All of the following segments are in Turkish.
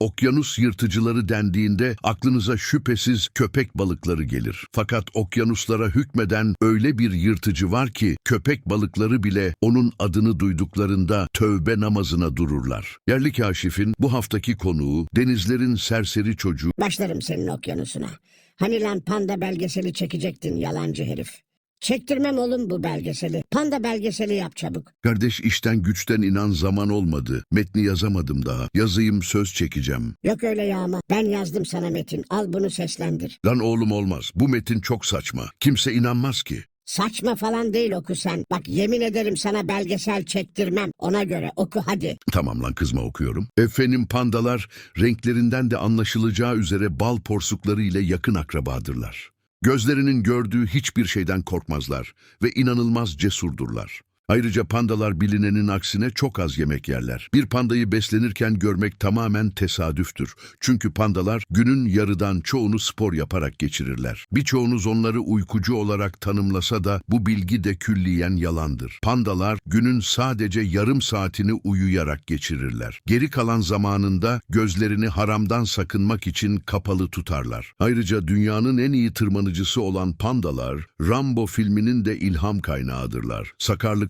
Okyanus yırtıcıları dendiğinde aklınıza şüphesiz köpek balıkları gelir. Fakat okyanuslara hükmeden öyle bir yırtıcı var ki köpek balıkları bile onun adını duyduklarında tövbe namazına dururlar. Yerli kaşifin bu haftaki konuğu denizlerin serseri çocuğu Başlarım senin okyanusuna. Hani lan panda belgeseli çekecektin yalancı herif. Çektirmem oğlum bu belgeseli. Panda belgeseli yap çabuk. Kardeş işten güçten inan zaman olmadı. Metni yazamadım daha. Yazayım söz çekeceğim. Yok öyle yağma. Ben yazdım sana Metin. Al bunu seslendir. Lan oğlum olmaz. Bu metin çok saçma. Kimse inanmaz ki. Saçma falan değil oku sen. Bak yemin ederim sana belgesel çektirmem. Ona göre oku hadi. Tamam lan kızma okuyorum. Efendim pandalar renklerinden de anlaşılacağı üzere bal porsukları ile yakın akrabadırlar. Gözlerinin gördüğü hiçbir şeyden korkmazlar ve inanılmaz cesurdurlar. Ayrıca pandalar bilinenin aksine çok az yemek yerler. Bir pandayı beslenirken görmek tamamen tesadüftür. Çünkü pandalar günün yarıdan çoğunu spor yaparak geçirirler. Birçoğunuz onları uykucu olarak tanımlasa da bu bilgi de külliyen yalandır. Pandalar günün sadece yarım saatini uyuyarak geçirirler. Geri kalan zamanında gözlerini haramdan sakınmak için kapalı tutarlar. Ayrıca dünyanın en iyi tırmanıcısı olan pandalar, Rambo filminin de ilham kaynağıdırlar.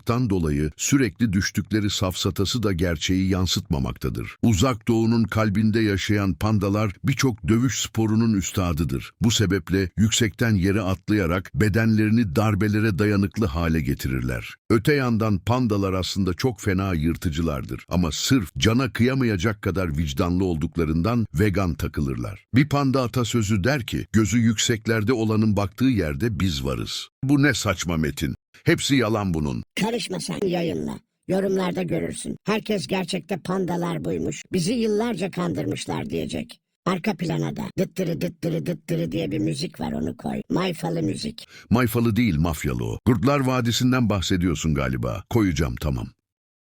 Sakarlıktan dolayı sürekli düştükleri safsatası da gerçeği yansıtmamaktadır. Uzak doğunun kalbinde yaşayan pandalar birçok dövüş sporunun üstadıdır. Bu sebeple yüksekten yere atlayarak bedenlerini darbelere dayanıklı hale getirirler. Öte yandan pandalar aslında çok fena yırtıcılardır ama sırf cana kıyamayacak kadar vicdanlı olduklarından vegan takılırlar. Bir panda atasözü der ki, gözü yükseklerde olanın baktığı yerde biz varız. Bu ne saçma metin. Hepsi yalan bunun. Karışma sen yayınla. Yorumlarda görürsün. Herkes gerçekte pandalar buymuş. Bizi yıllarca kandırmışlar diyecek. Arka plana da dıttırı dıttırı dıttırı diye bir müzik var onu koy. Mayfalı müzik. Mayfalı değil mafyalı o. Kurtlar Vadisi'nden bahsediyorsun galiba. Koyacağım tamam.